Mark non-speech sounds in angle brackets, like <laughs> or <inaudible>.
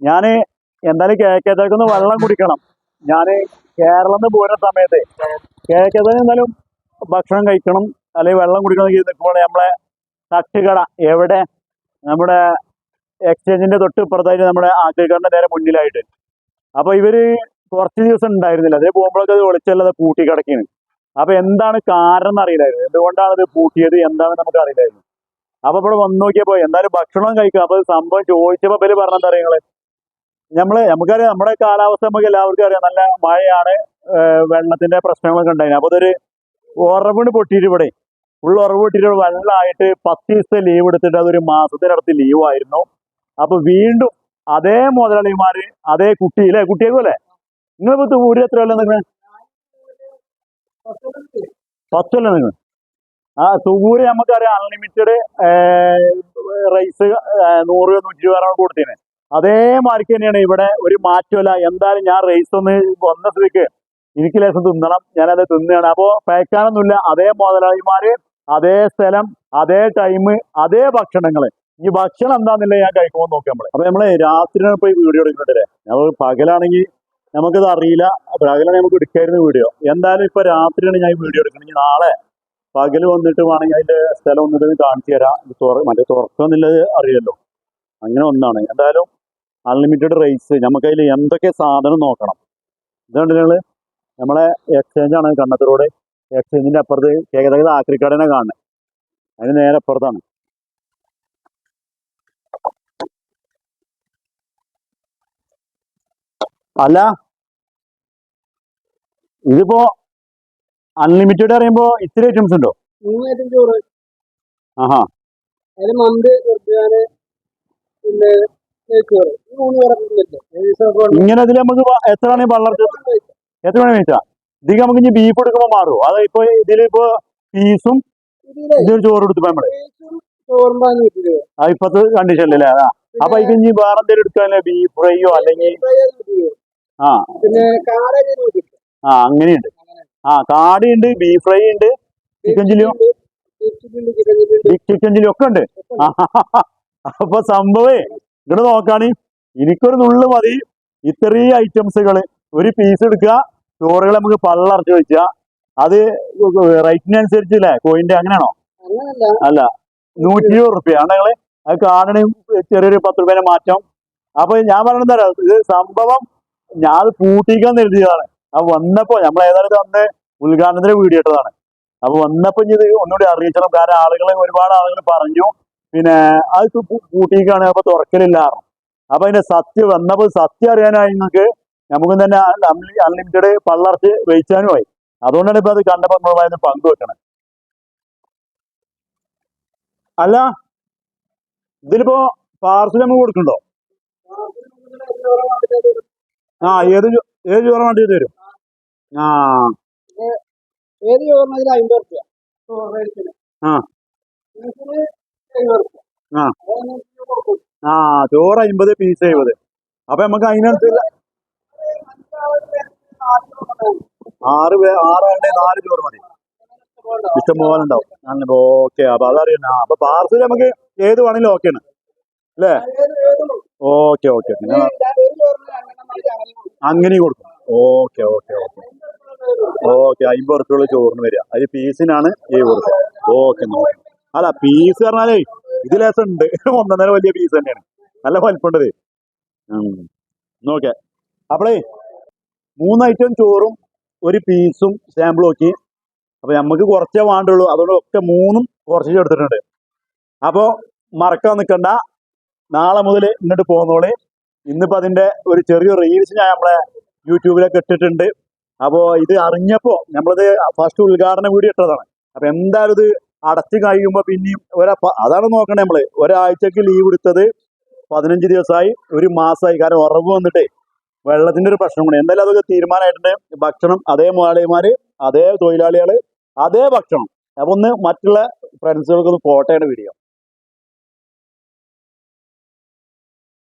ഞാൻ എന്തായാലും കേക്കേത്തേക്കൊന്ന് വെള്ളം കുടിക്കണം. ഞാൻ കേരളം നിന്ന് പോരുന്ന സമയത്ത് കേക്കേത്തേക്ക് എന്തായാലും ഭക്ഷണം കഴിക്കണം. അല്ലെങ്കിൽ വെള്ളം കുടിക്കണം നിൽക്കുമ്പോൾ നമ്മളെ തട്ടുകട എവിടെ? നമ്മുടെ എക്സ്ചേഞ്ചിന്റെ തൊട്ട് ഇപ്പുറത്തായിട്ട് നമ്മുടെ ആഗ്രഹിക്കാരുടെ നേരെ മുന്നിലായിട്ട്. അപ്പൊ ഇവർ കുറച്ച് ദിവസം ഉണ്ടായിരുന്നില്ല. അതേ പോകുമ്പോഴൊക്കെ അത് ഒളിച്ചല്ലത് പൂട്ടി കിടക്കിന് അപ്പൊ എന്താണ് കാരണം എന്ന് അറിയില്ലായിരുന്നു. എന്തുകൊണ്ടാണ് ഇത് പൂട്ടിയത്? എന്താണെന്ന് നമുക്ക് അറിയില്ലായിരുന്നു. അപ്പൊ ഇവിടെ വന്നു നോക്കിയപ്പോ എന്തായാലും ഭക്ഷണം കഴിക്കുക അപ്പൊ സംഭവം ചോദിച്ചപ്പോ പേര് പറഞ്ഞെന്താ അറിയാം നമ്മൾ നമുക്കറിയാം നമ്മുടെ കാലാവസ്ഥ നമുക്ക് എല്ലാവർക്കും അറിയാം. നല്ല മഴയാണ് വെള്ളത്തിന്റെ പ്രശ്നങ്ങളൊക്കെ ഉണ്ടായിരുന്നു അപ്പൊ അതൊരു ഉറവിന് പൊട്ടിയിട്ട് ഇവിടെ ഫുൾ ഉറവ് പൊട്ടിയിട്ട് വെള്ളമായിട്ട് പത്ത് ദിവസത്തെ ലീവ് എടുത്തിട്ട് അതൊരു മാസത്തിനടുത്ത് ലീവ് ആയിരുന്നു. അപ്പൊ വീണ്ടും അതേ മുതലാളിമാര് അതേ കുട്ടി അല്ലേ? അല്ലേ? നിങ്ങളിപ്പോ ഊര് എത്ര കൊല്ലം നിങ്ങൾ കൊല്ലം നിങ്ങൾ ആ തുകൂര് നമുക്കറിയാം അൺലിമിറ്റഡ് റൈസ് നൂറ് നൂറ്റി ഇരുപതാണ് കൊടുത്തേനെ. അതേമാതിരിക്ക് തന്നെയാണ് ഇവിടെ ഒരു മാറ്റമില്ല എന്തായാലും ഞാൻ റേസ് ഒന്ന് വന്ന സ്ഥിതിക്ക് എനിക്ക് ലേശം തിന്നണം. ഞാനത് തിന്നുകയാണ് അപ്പോ പേക്കാനൊന്നുമില്ല അതേ മുതലാളിമാര് അതേ സ്ഥലം അതേ ടൈം അതേ ഭക്ഷണങ്ങൾ. ഈ ഭക്ഷണം എന്താന്നില്ല ഞാൻ കഴിക്കുമ്പോൾ നോക്കാം നമ്മൾ. അപ്പൊ നമ്മൾ രാത്രിയാണ് ഈ വീഡിയോ എടുക്കുന്നുണ്ടല്ലേ നമ്മൾ പകലാണെങ്കിൽ നമുക്കത് അറിയില്ല. പകലാണെങ്കിൽ നമുക്ക് എടുക്കായിരുന്നു വീഡിയോ എന്തായാലും ഇപ്പൊ രാത്രിയാണ് ഞാൻ വീഡിയോ എടുക്കണമെങ്കിൽ നാളെ പകൽ വന്നിട്ട് വേണമെങ്കിൽ അതിന്റെ സ്ഥലം ഒന്നിട്ട് കാണിച്ചു തരാം. മറ്റേ തുറക്കുന്നില്ലത് അറിയാലോ അങ്ങനെ ഒന്നാണ്. എന്തായാലും അൺലിമിറ്റഡ് റേറ്റ്സ് നമുക്ക് അതിൽ എന്തൊക്കെ സാധനം നോക്കണം. ഇതുകൊണ്ട് നിങ്ങൾ നമ്മളെ എക്സ്ചേഞ്ച് ആണ് കണ്ണത്ത് റോഡ് എക്സ്ചേഞ്ചിന്റെ അപ്പുറത്ത് ഏകദേശം ആക്രിക്കടനെ കാണുന്നത് അതിന് നേരെ അപ്പുറത്താണ്. അല്ല. ഇതിപ്പോ അൺലിമിറ്റഡ് പറയുമ്പോ ഇത്തിരി ഐറ്റംസ് ഉണ്ടോ? ആഹാ. അതിന് മന്ത് പിന്നെ ഇങ്ങനെ ഇതിൽ നമുക്ക് എത്ര വേണേ വളർച്ച എത്ര വേണേ വെച്ചാ ഇതിൽ നമുക്ക് ഇനി ബീഫ് എടുക്കുമ്പോൾ മാറുമോ അത് ഇപ്പൊ ഇതിലിപ്പോ പീസും ഇതൊരു ചോറ് എടുത്തപ്പോ നമ്മൾ ഇപ്പത്തെ കണ്ടീഷൻ അല്ലേ കണ്ടീഷനിലല്ലേ അതാ അപ്പൊ ഇത് ഇനി വേറെ എന്തെങ്കിലും എടുക്കാനല്ലേ ബീഫ് ഫ്രൈയോ അല്ലെങ്കിൽ ആ. ആ അങ്ങനെയുണ്ട് ആ കാടിയുണ്ട് ബീഫ് ഫ്രൈ ഉണ്ട് ചിക്കൻ ചില്ലിയോ ചിക്കൻ ചിക്കൻ ഒക്കെ ഉണ്ട് <laughs> അപ്പൊ സംഭവേ ഇവിടെ നോക്കാണ്. എനിക്കൊരു നുള്ളു മതി. ഇത്രയും ഐറ്റംസുകൾ ഒരു പീസ് എടുക്കുക. ചോറുകൾ നമുക്ക് പള്ളറച്ച് വെക്കുക. അത് റേറ്റിനനുസരിച്ച് അല്ലേ കോയിന്റെ അങ്ങനെയാണോ? അല്ല. നൂറ്റി ഇരുപത് റുപ്യ. ആണ് ഞങ്ങൾ അത് കാണണ ചെറിയൊരു പത്ത് റുപ്യേനെ മാറ്റം. അപ്പൊ ഞാൻ പറയണത് തരാം ഇത് സംഭവം ഞാൻ അത് പൂട്ടിക്കാൻ എഴുതിയതാണ്. അപ്പൊ വന്നപ്പോ നമ്മൾ ഏതായാലും അന്ന് ഉദ്ഘാടനത്തിന് വീഡിയോ ഇട്ടതാണ്. അപ്പൊ വന്നപ്പോ ഇത് ഒന്നുകൂടി അറിയിച്ചണം കാരണം ആളുകളെ ഒരുപാട് ആളുകൾ പറഞ്ഞു. പിന്നെ അത് കൂട്ടിക്കാണ് അപ്പൊ തുറക്കലില്ല പറഞ്ഞു. അപ്പൊ അതിന്റെ സത്യം വന്നപ്പോ സത്യം അറിയാനായി നിങ്ങൾക്ക് നമുക്ക് തന്നെ അൺലിമിറ്റഡ് പള്ളർച്ച് വെയിച്ചാനുമായി അതുകൊണ്ടാണ് ഇപ്പൊ അത് കണ്ടപ്പോ നമ്മളായിരുന്നു പങ്കുവെക്കണം അല്ല ഇതിലിപ്പോ പാർസൽ നമുക്ക് കൊടുക്കണ്ടോ? ആ ഏത് ഏത് ചോറ വണ്ടി തരും ആ. ഏത് ചോറിനതിൽ അമ്പത് റുപ്യ ചോറ് റേറ്റിന് ആ. ആ. ചോറ് അമ്പത് പീസ് എഴുപത് അപ്പൊ നമുക്ക് അതിനനുസരിച്ച് ആറ് പേ ആറാളുടെ നാല് ചോറ് മതി. ഇഷ്ടം പോലെ ഉണ്ടാവും ഓക്കെ അപ്പൊ അതറിയണ്ട. അപ്പൊ പാർസൽ നമുക്ക് ഏത് വേണമെങ്കിലും ഓക്കെ ആണ്. അല്ലേ? Okay okay. പിന്നെ അങ്ങനെയും കൊടുക്കും. Okay okay okay. ഓക്കെ അമ്പത് റുപ്യുള്ള ചോറിന് വരിക. അതിൽ പീസിനാണ് എഴുപത് റുപ്യ ഓക്കെ അല്ല പീസ് പറഞ്ഞാലേ ഇതിലേസം ഉണ്ട്. ഒന്നര വലിയ പീസ് തന്നെയാണ്. നല്ല വലിപ്പമുണ്ടത് നോക്കേ അപ്പളേ മൂന്ന് ഐറ്റം ചോറും ഒരു പീസും സാമ്പിൾ നോക്കി. അപ്പൊ നമുക്ക് കുറച്ചേ വേണ്ടുള്ളൂ. അതുകൊണ്ട് ഒക്കെ മൂന്നും കുറച്ച് എടുത്തിട്ടുണ്ട് അപ്പോ മറക്കാൻ നിൽക്കണ്ട നാളെ മുതൽ ഇങ്ങോട്ട് പോകുന്നോളെ ഇന്നിപ്പോ അതിന്റെ ഒരു ചെറിയ റീൽസ് ഞാൻ നമ്മളെ യൂട്യൂബിലൊക്കെ ഇട്ടിട്ടുണ്ട്. അപ്പോൾ ഇത് അറിഞ്ഞപ്പോ നമ്മളിത് ഫസ്റ്റ് ഉദ്ഘാടന വീഡിയോ ഇട്ടതാണ്. അപ്പൊ എന്തായാലും ഇത് അടച്ചു കഴിയുമ്പോൾ പിന്നെയും ഒരാ അതാണ് നോക്കണേ നമ്മൾ. ഒരാഴ്ചക്ക് ലീവ് എടുത്തത് പതിനഞ്ച് ദിവസമായി ഒരു മാസമായി കാരണം ഉറവ് വന്നിട്ടേ വെള്ളത്തിന്റെ ഒരു പ്രശ്നം കൂടി. എന്തായാലും അതൊക്കെ തീരുമാനമായിട്ടുണ്ട്. ഭക്ഷണം അതേ മുതലാളിമാര് അതേ തൊഴിലാളികൾ അതേ ഭക്ഷണം. അപ്പൊ ഒന്ന് മറ്റുള്ള ഫ്രണ്ട്സുകൾക്ക് ഒന്ന് പോട്ടയുടെ വീഡിയോ